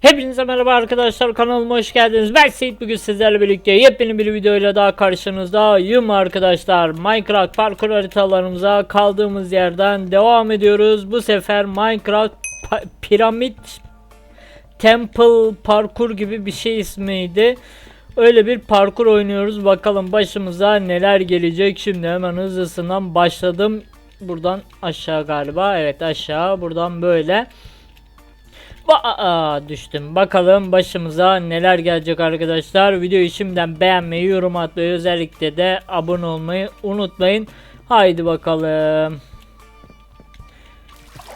Hepinize merhaba arkadaşlar kanalıma hoş geldiniz. Ben Seyit bugün sizlerle birlikte yepyeni bir videoyla daha karşınızdayım arkadaşlar. Minecraft parkur haritalarımıza kaldığımız yerden devam ediyoruz. Bu sefer Minecraft piramit temple parkur gibi bir şey ismiydi. Öyle bir parkur oynuyoruz. Bakalım başımıza neler gelecek. Şimdi hemen hızlısından başladım. Buradan aşağı galiba. Evet aşağı. Buradan böyle. Aa, düştüm. Bakalım başımıza neler gelecek arkadaşlar. Videoyu şimdiden beğenmeyi, yorum atmayı, özellikle de abone olmayı unutmayın. Haydi bakalım.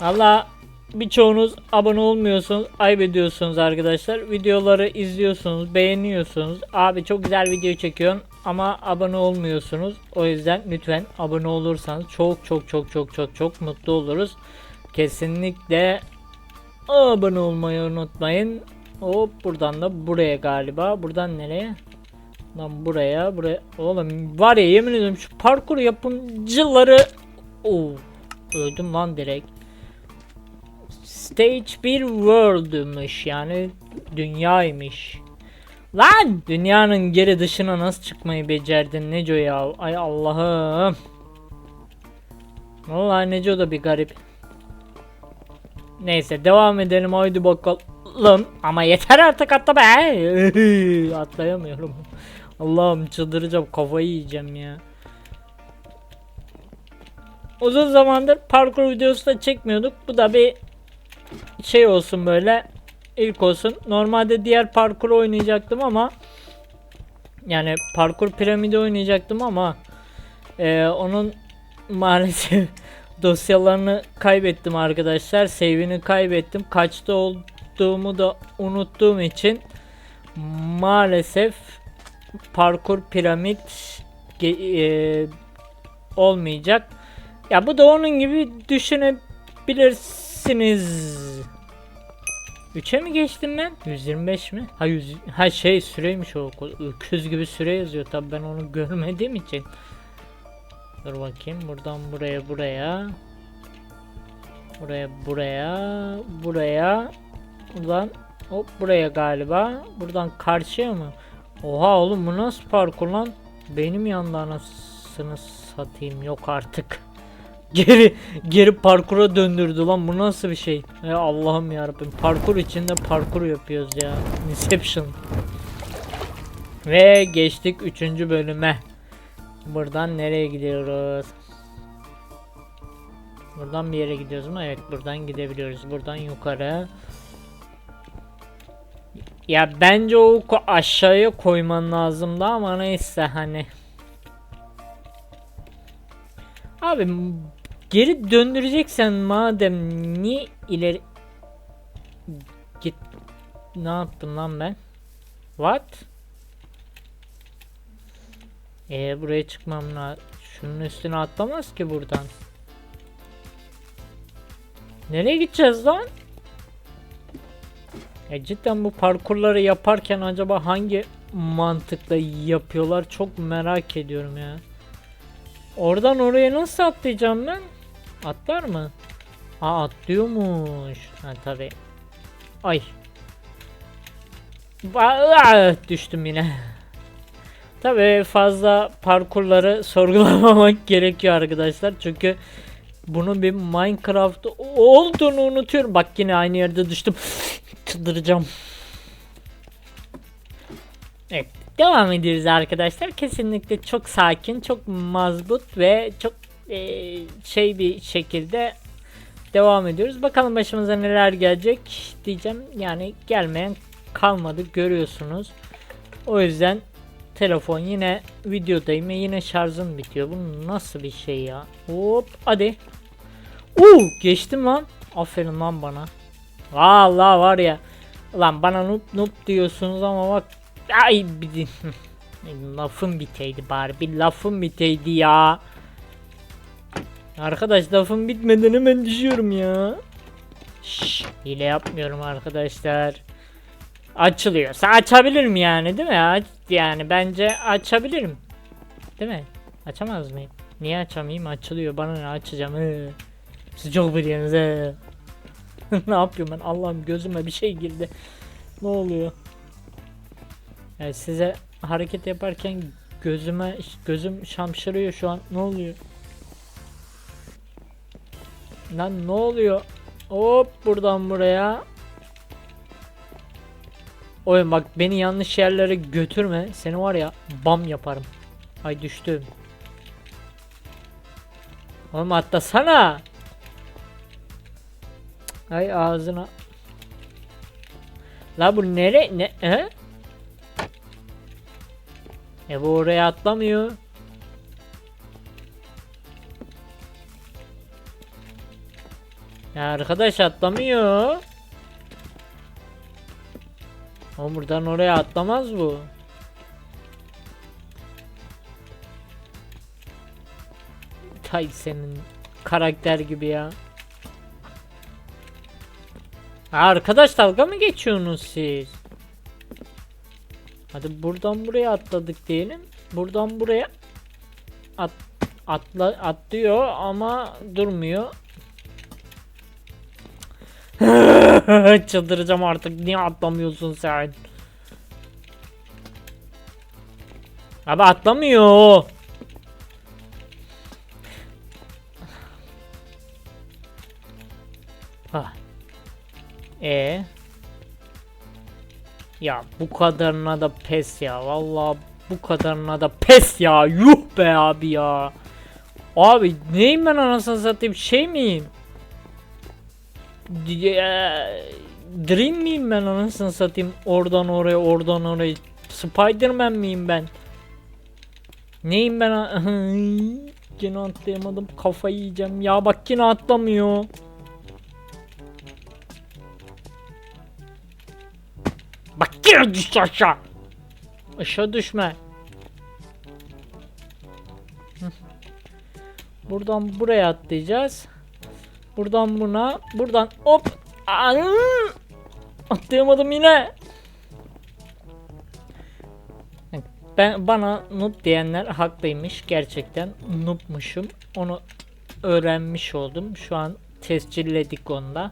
Valla birçoğunuz abone olmuyorsunuz. Ayıp ediyorsunuz arkadaşlar. Videoları izliyorsunuz, beğeniyorsunuz. Abi çok güzel video çekiyorsun ama abone olmuyorsunuz. O yüzden lütfen abone olursanız çok çok çok çok çok çok mutlu oluruz. Kesinlikle abone olmayı unutmayın. Hop buradan da buraya galiba. Buradan nereye? Lan buraya, buraya. Oğlum var ya yemin ediyorum şu parkur yapımcıları Oo, öldüm lan direkt. Stage 1 World'mış yani dünyaymış. Lan dünyanın geri dışına nasıl çıkmayı becerdin Neco ya? Ay Allah'ım. Vallahi Neco da bir garip. Neyse devam edelim haydi bakalım. Ama yeter artık atla be. Atlayamıyorum. Allah'ım çıldıracağım kafayı yiyeceğim ya. Uzun zamandır parkur videosu da çekmiyorduk. Bu da bir şey olsun böyle. ilk olsun. Normalde diğer parkur oynayacaktım ama yani parkur piramidi oynayacaktım ama e, onun maalesef dosyalarını kaybettim arkadaşlar. Save'ini kaybettim. Kaçta olduğumu da unuttuğum için maalesef parkur piramit e, olmayacak. Ya bu da onun gibi düşünebilirsiniz. 3'e mi geçtim ben? 125 mi? Ha, 100, ha şey süreymiş o. Öküz gibi süre yazıyor. Tabi ben onu görmediğim için. Dur bakayım buradan buraya buraya. Buraya buraya buraya. Buradan hop buraya galiba. Buradan karşıya mı? Oha oğlum bu nasıl parkur lan? Benim yanında anasını satayım yok artık. Geri geri parkura döndürdü lan bu nasıl bir şey? Ya Allah'ım yarabbim parkur içinde parkur yapıyoruz ya. Inception. Ve geçtik 3. bölüme. Buradan nereye gidiyoruz? Buradan bir yere gidiyoruz mu? Evet buradan gidebiliyoruz. Buradan yukarı. Ya bence o ko- aşağıya koyman lazımdı ama neyse hani. Abi geri döndüreceksen madem niye ileri git ne yaptım lan ben? What? Ee buraya çıkmam lazım. Şunun üstüne atlamaz ki buradan. Nereye gideceğiz lan? Ya cidden bu parkurları yaparken acaba hangi mantıkla yapıyorlar çok merak ediyorum ya. Oradan oraya nasıl atlayacağım ben? Atlar mı? Aa atlıyormuş. Ha tabi. Ay. Ba- Aa, düştüm yine. Tabii fazla parkurları sorgulamamak gerekiyor arkadaşlar. Çünkü bunun bir Minecraft olduğunu unutuyorum. Bak yine aynı yerde düştüm. Çıldıracağım. Evet. Devam ediyoruz arkadaşlar. Kesinlikle çok sakin, çok mazbut ve çok eee, şey bir şekilde devam ediyoruz. Bakalım başımıza neler gelecek diyeceğim. Yani gelmeyen kalmadı görüyorsunuz. O yüzden telefon yine videodayım ve yine şarjım bitiyor. Bu nasıl bir şey ya? Hop hadi. Uuu geçtim lan. Aferin lan bana. Vallahi var ya. Lan bana noob noob diyorsunuz ama bak. Ay bir lafım biteydi bari. Bir lafım biteydi ya. Arkadaş lafım bitmeden hemen düşüyorum ya. Şşş, hile yapmıyorum arkadaşlar. Açılıyorsa açabilirim yani değil mi? Aç, yani bence açabilirim. Değil mi? Açamaz mıyım? Niye açamayayım? Açılıyor. Bana ne açacağım? Ee. Siz çok biliyorsunuz. ee. ne yapıyorum ben? Allah'ım gözüme bir şey girdi. Ne oluyor? Yani size hareket yaparken gözüme gözüm şamşırıyor şu an. Ne oluyor? Lan ne oluyor? Hop buradan buraya. Oyun bak beni yanlış yerlere götürme. Seni var ya bam yaparım. Ay düştüm. Oğlum atlasana. Ay ağzına. La bu nere ne he? E bu oraya atlamıyor. Ya arkadaş atlamıyor. O buradan oraya atlamaz bu. Tay senin karakter gibi ya. Arkadaş dalga mı geçiyorsunuz siz? Hadi buradan buraya atladık diyelim. Buradan buraya at atla atlıyor ama durmuyor. Çıldıracağım artık. Niye atlamıyorsun sen? Abi atlamıyor. Ha. E. Ya bu kadarına da pes ya. Vallahi bu kadarına da pes ya. Yuh be abi ya. Abi neyim ben anasını satayım şey miyim? Dream miyim ben anasını satayım? Oradan oraya oradan oraya. Spiderman miyim ben? Neyim ben Yine atlayamadım kafayı yiyeceğim. Ya bak yine atlamıyor. Bak yine düştü aşağı. Aşağı düşme. Buradan buraya atlayacağız Buradan buna. Buradan hop. Atlayamadım yine. Ben bana noob diyenler haklıymış. Gerçekten noobmuşum. Onu öğrenmiş oldum. Şu an tescilledik onda.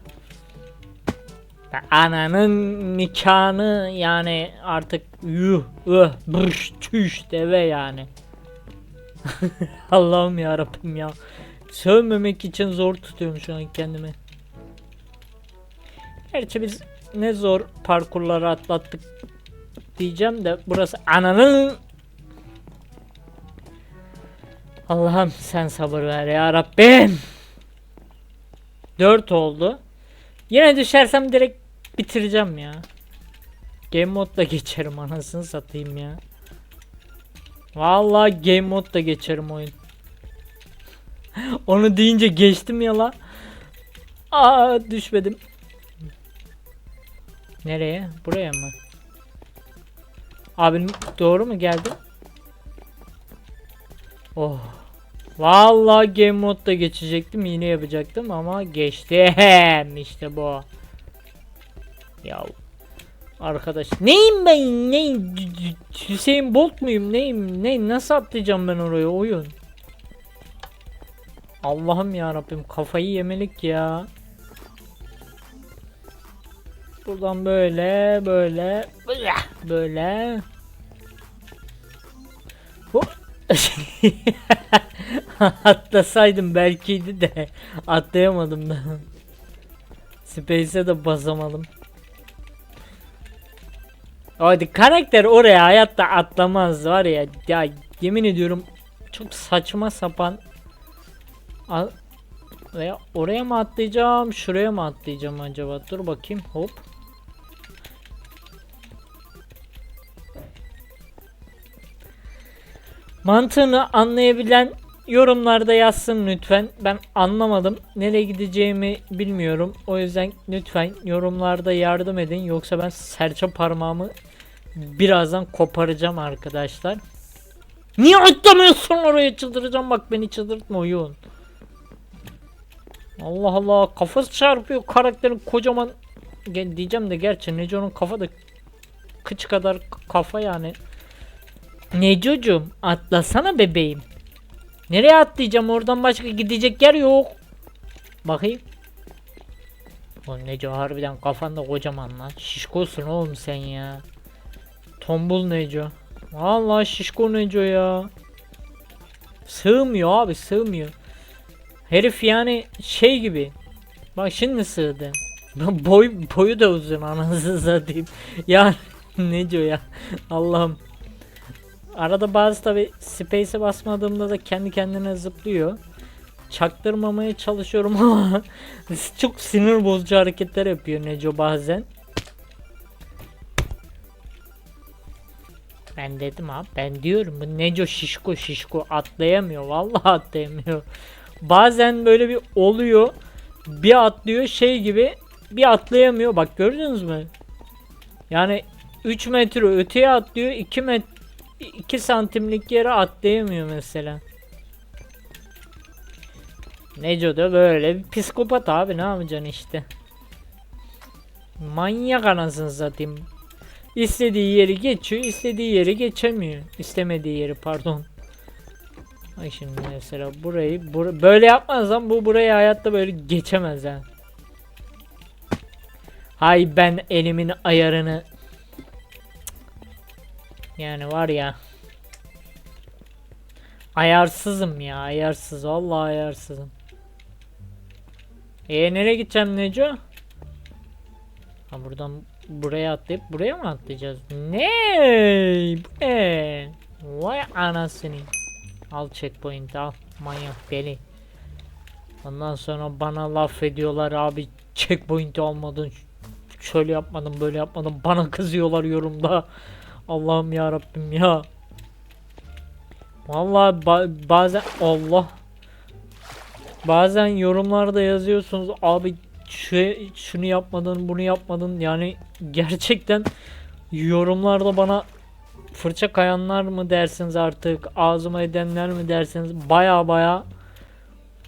Ananın nikahını yani artık yuh ıh brş tüş deve yani. Allah'ım ya Rabbim ya. Sövmemek için zor tutuyorum şu an kendimi. Gerçi biz ne zor parkurları atlattık diyeceğim de burası ananın Allah'ım sen sabır ver ya Rabbim. 4 oldu. Yine düşersem direkt bitireceğim ya. Game modda geçerim anasını satayım ya. Vallahi game modda geçerim oyun. Onu deyince geçtim ya la. Aa düşmedim. Nereye? Buraya mı? Abim doğru mu geldi? Oh. Vallahi game modda geçecektim yine yapacaktım ama geçtim işte bu. Ya arkadaş neyim ben neyim Hüseyin Bolt muyum neyim ne nasıl atlayacağım ben oraya oyun Allah'ım ya Rabbim kafayı yemelik ya. Buradan böyle böyle böyle. Hop. Atlasaydım belkiydi de atlayamadım da. Space'e de basamadım. Hadi karakter oraya hayatta atlamaz var ya. Ya yemin ediyorum çok saçma sapan Al veya oraya mı atlayacağım, şuraya mı atlayacağım acaba? Dur bakayım. Hop. Mantığını anlayabilen yorumlarda yazsın lütfen. Ben anlamadım. Nereye gideceğimi bilmiyorum. O yüzden lütfen yorumlarda yardım edin. Yoksa ben serçe parmağımı birazdan koparacağım arkadaşlar. Niye atlamıyorsun oraya çıldıracağım bak beni çıldırtma oyun. Allah Allah kafası çarpıyor karakterin kocaman diyeceğim de gerçi Neco'nun kafa da kıç kadar kafa yani. Neco'cum atlasana bebeğim. Nereye atlayacağım oradan başka gidecek yer yok. Bakayım. Oğlum Neco harbiden kafanda kocaman lan. Şişkosun oğlum sen ya. Tombul Neco. Vallahi şişko Neco ya. Sığmıyor abi sığmıyor. Herif yani şey gibi. Bak şimdi sığdı. Boy, boyu da uzun anasını satayım. Ya Neco ya. Allah'ım. Arada bazı tabi space'e basmadığımda da kendi kendine zıplıyor. Çaktırmamaya çalışıyorum ama çok sinir bozucu hareketler yapıyor Neco bazen. Ben dedim abi ben diyorum bu Neco şişko şişko atlayamıyor vallahi atlayamıyor. Bazen böyle bir oluyor bir atlıyor şey gibi bir atlayamıyor bak gördünüz mü? Yani 3 metre öteye atlıyor 2 met 2 santimlik yere atlayamıyor mesela. Neco da böyle bir psikopat abi ne yapacaksın işte. Manyak anasını satayım. İstediği yeri geçiyor, istediği yeri geçemiyor. İstemediği yeri pardon. Ay şimdi mesela burayı bur- böyle yapmazsam bu burayı hayatta böyle geçemez ha. Hay ben elimin ayarını yani var ya ayarsızım ya ayarsız vallahi ayarsızım. E nereye gideceğim Neco? Ha buradan buraya atlayıp buraya mı atlayacağız? Ne? Bu ne? Vay anasını. Al checkpoint al. Manyak deli. Ondan sonra bana laf ediyorlar abi checkpoint almadın. Şöyle yapmadın böyle yapmadın. Bana kızıyorlar yorumda. Allah'ım ya Rabbim ya. Vallahi ba- bazen Allah Bazen yorumlarda yazıyorsunuz abi şu, şunu yapmadın bunu yapmadın yani gerçekten yorumlarda bana fırça kayanlar mı dersiniz artık ağzıma edenler mi dersiniz baya baya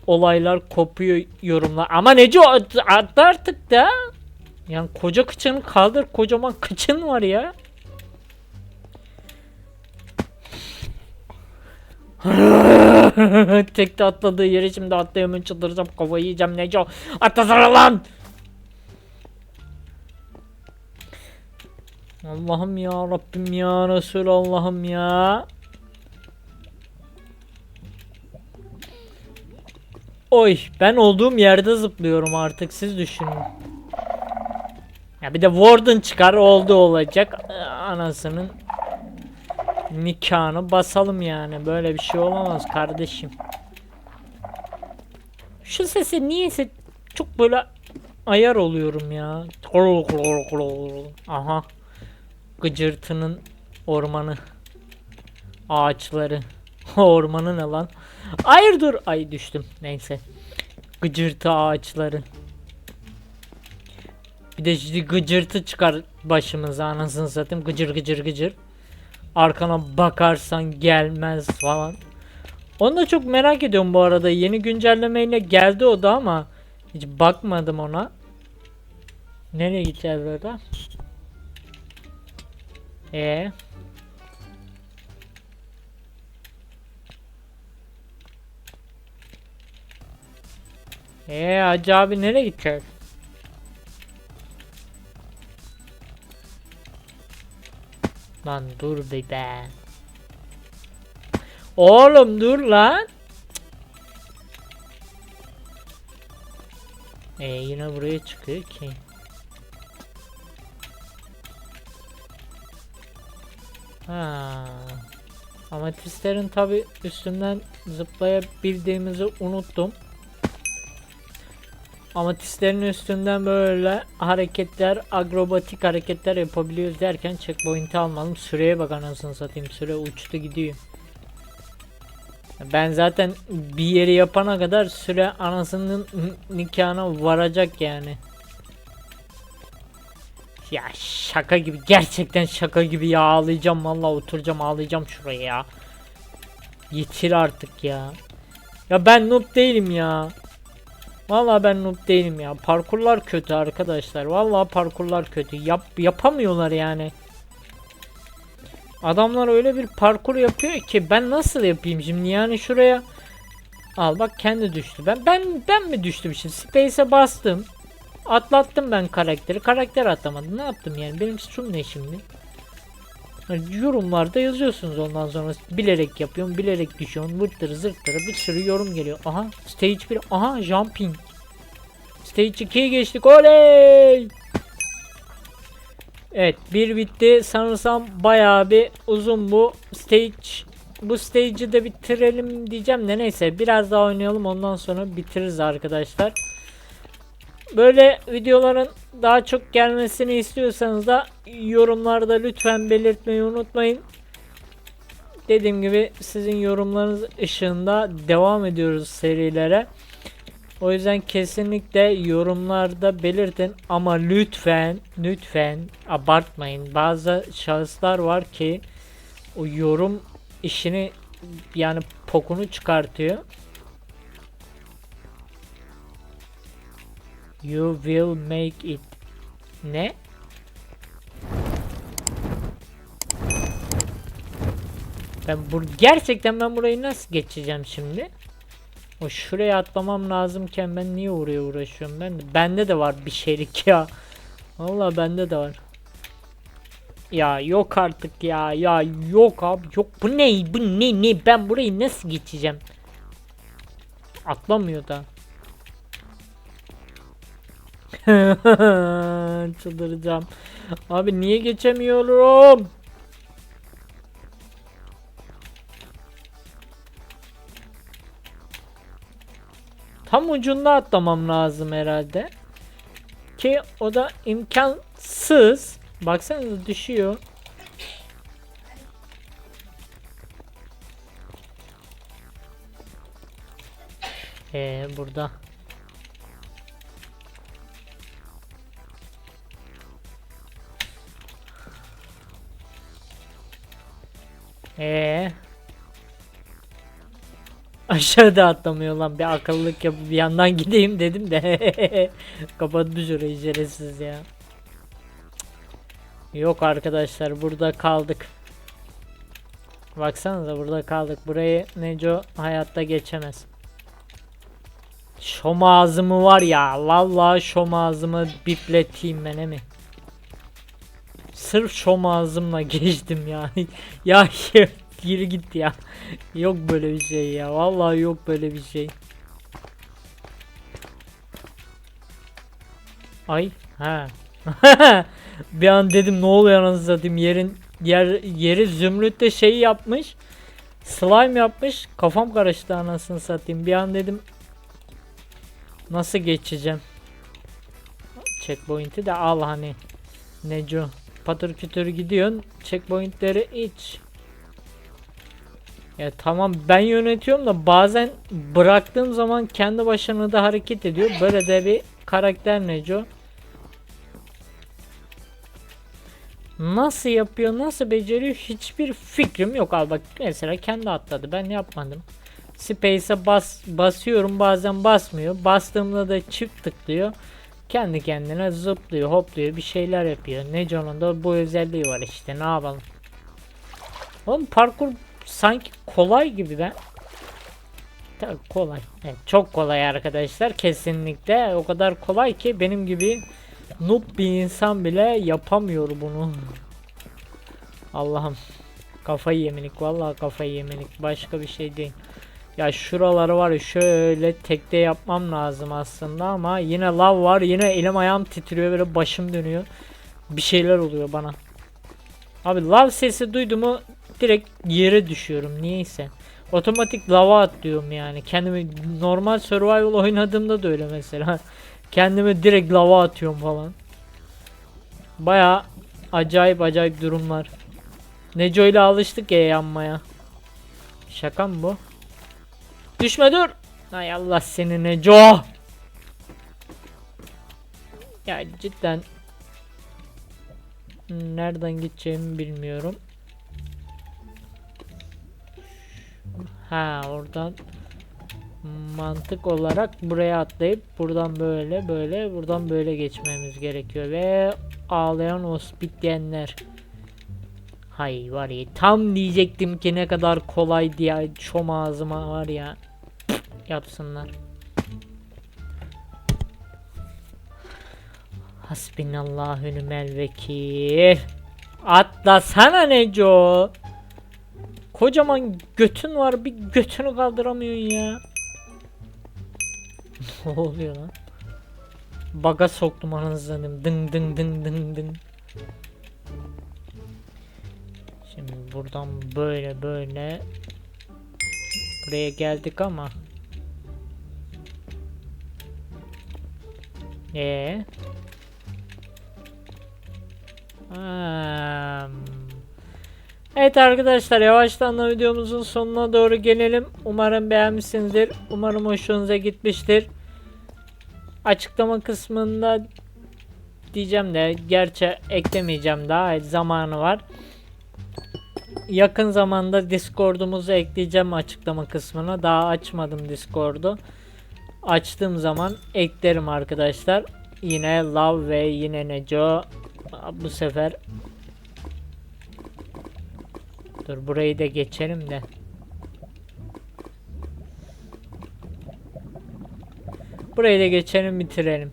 olaylar kopuyor yorumlar ama Neco at, at artık da yani koca kıçını kaldır kocaman kıçın var ya Tekte atladığı yere şimdi atlayamın çıldıracağım kafayı yiyeceğim Neco. Atlasana lan. Allah'ım ya Rabbim ya Resul Allah'ım ya. Oy ben olduğum yerde zıplıyorum artık siz düşünün. Ya bir de Warden çıkar oldu olacak anasının nikahını basalım yani. Böyle bir şey olamaz kardeşim. Şu sesi niyeyse çok böyle ayar oluyorum ya. Aha. Gıcırtının ormanı. Ağaçları. Ormanı ne lan? Hayır dur. Ay düştüm. Neyse. Gıcırtı ağaçları. Bir de şimdi gıcırtı çıkar başımıza anasını satayım. Gıcır gıcır gıcır arkana bakarsan gelmez falan. Onu da çok merak ediyorum bu arada. Yeni güncellemeyle geldi o da ama hiç bakmadım ona. Nereye gideceğiz burada? Ee. Ee Hacı abi nereye gideceğiz? Lan dur bir be. Oğlum dur lan. E yine buraya çıkıyor ki. Ha. Amatistlerin tabi üstünden zıplayabildiğimizi unuttum. Amatistlerin üstünden böyle hareketler, agrobatik hareketler yapabiliyoruz derken checkpoint'i almalım. Süreye bak anasını satayım. Süre uçtu gidiyor. Ben zaten bir yeri yapana kadar süre anasının nikahına varacak yani. Ya şaka gibi gerçekten şaka gibi ya ağlayacağım vallahi oturacağım ağlayacağım şuraya ya. Yeter artık ya. Ya ben noob değilim ya. Vallahi ben noob değilim ya. Parkurlar kötü arkadaşlar. Vallahi parkurlar kötü. Yap yapamıyorlar yani. Adamlar öyle bir parkur yapıyor ki ben nasıl yapayım şimdi yani şuraya Al bak kendi düştü. Ben ben ben mi düştüm şimdi? Space'e bastım. Atlattım ben karakteri. Karakter atlamadı. Ne yaptım yani? Benim suçum ne şimdi? Yani yorumlarda yazıyorsunuz ondan sonra bilerek yapıyorum, bilerek düşüyorum, vırttırı zırttırı bir sürü yorum geliyor. Aha stage 1, aha jumping. Stage 2'ye geçtik, oley! Evet bir bitti sanırsam bayağı bir uzun bu stage. Bu stage'i de bitirelim diyeceğim de neyse biraz daha oynayalım ondan sonra bitiririz arkadaşlar. Böyle videoların daha çok gelmesini istiyorsanız da yorumlarda lütfen belirtmeyi unutmayın. Dediğim gibi sizin yorumlarınız ışığında devam ediyoruz serilere. O yüzden kesinlikle yorumlarda belirtin ama lütfen lütfen abartmayın. Bazı şahıslar var ki o yorum işini yani pokunu çıkartıyor. You will make it. Ne? Ben bu gerçekten ben burayı nasıl geçeceğim şimdi? O şuraya atlamam lazımken ben niye oraya uğraşıyorum ben? de- Bende de var bir şeylik ya. Vallahi bende de var. Ya yok artık ya. Ya yok abi yok. Bu ne? Bu ne ne? Ben burayı nasıl geçeceğim? Atlamıyor da. Çıldıracağım. Abi niye geçemiyorum? Tam ucunda atlamam lazım herhalde. Ki o da imkansız. Baksanıza düşüyor. Ee, burada. Ee. Aşağıda atlamıyor lan bir akıllılık yapıp bir yandan gideyim dedim de kapatmış orayı şerefsiz ya. Yok arkadaşlar burada kaldık. Baksanıza burada kaldık. Burayı Neco hayatta geçemez. Şom ağzımı var ya. Vallahi şom ağzımı bipleteyim ben mi? Sırf şom ağzımla geçtim ya. ya geri gitti ya. Yok böyle bir şey ya. Vallahi yok böyle bir şey. Ay ha. bir an dedim ne oluyor anasını satayım yerin yer yeri zümrütte şey yapmış. Slime yapmış. Kafam karıştı anasını satayım. Bir an dedim nasıl geçeceğim? Checkpoint'i de al hani. Neco. Patır kütür gidiyorsun. Checkpoint'leri iç. Ya tamam ben yönetiyorum da bazen bıraktığım zaman kendi başına da hareket ediyor. Böyle de bir karakter Neco. Nasıl yapıyor, nasıl beceriyor hiçbir fikrim yok. Al bak mesela kendi atladı. Ben yapmadım. Space'e bas basıyorum bazen basmıyor. Bastığımda da çift tıklıyor. Kendi kendine zıplıyor, hopluyor, bir şeyler yapıyor. Neco'nun da bu özelliği var işte. Ne yapalım? Oğlum parkur sanki kolay gibi ben. Tabii kolay. Evet, çok kolay arkadaşlar. Kesinlikle o kadar kolay ki benim gibi noob bir insan bile yapamıyor bunu. Allah'ım. Kafayı yemelik. Vallahi kafayı yemelik. Başka bir şey değil. Ya şuraları var şöyle tekte yapmam lazım aslında ama yine lav var. Yine elim ayağım titriyor böyle başım dönüyor. Bir şeyler oluyor bana. Abi lav sesi duyduğumu direkt yere düşüyorum niyeyse. Otomatik lava atlıyorum yani. Kendimi normal survival oynadığımda da öyle mesela. Kendimi direkt lava atıyorum falan. Baya acayip acayip durumlar. Neco ile alıştık ya yanmaya. Şaka mı bu? Düşme dur. Hay Allah seni Neco. Ya cidden nereden gideceğimi bilmiyorum. Ha oradan mantık olarak buraya atlayıp buradan böyle böyle buradan böyle geçmemiz gerekiyor ve ağlayan ospityenler. Hay var ya tam diyecektim ki ne kadar kolay diye şom ağzıma var ya yapsınlar. Hasbinallahu nimel vekil. Atlasana Neco. Kocaman götün var bir götünü kaldıramıyorsun ya. ne oluyor lan? Baga soktum anasını dın dın dın dın dın. Şimdi buradan böyle böyle buraya geldik ama ee Hmm. Evet arkadaşlar yavaştan da videomuzun sonuna doğru gelelim. Umarım beğenmişsinizdir. Umarım hoşunuza gitmiştir. Açıklama kısmında diyeceğim de gerçi eklemeyeceğim daha zamanı var. Yakın zamanda Discord'umuzu ekleyeceğim açıklama kısmına. Daha açmadım Discord'u. Açtığım zaman eklerim arkadaşlar. Yine Love ve yine Neco bu sefer Dur burayı da geçelim de. Burayı da geçelim bitirelim.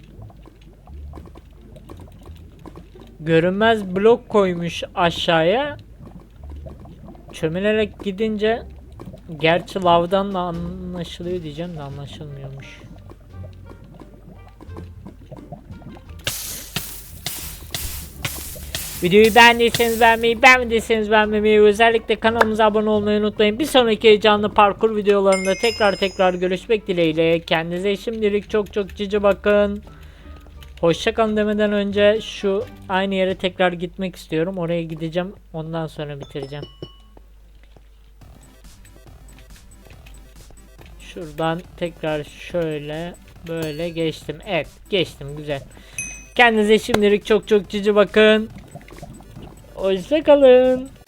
Görünmez blok koymuş aşağıya. Çömelerek gidince gerçi lavdan da anlaşılıyor diyeceğim de anlaşılmıyormuş. Videoyu beğendiyseniz beğenmeyi, beğenmediyseniz beğenmemeyi, özellikle kanalımıza abone olmayı unutmayın. Bir sonraki canlı parkur videolarında tekrar tekrar görüşmek dileğiyle. Kendinize şimdilik çok çok cici bakın. Hoşçakalın demeden önce şu aynı yere tekrar gitmek istiyorum. Oraya gideceğim. Ondan sonra bitireceğim. Şuradan tekrar şöyle böyle geçtim. Evet geçtim güzel. Kendinize şimdilik çok çok cici bakın. Hoşçakalın.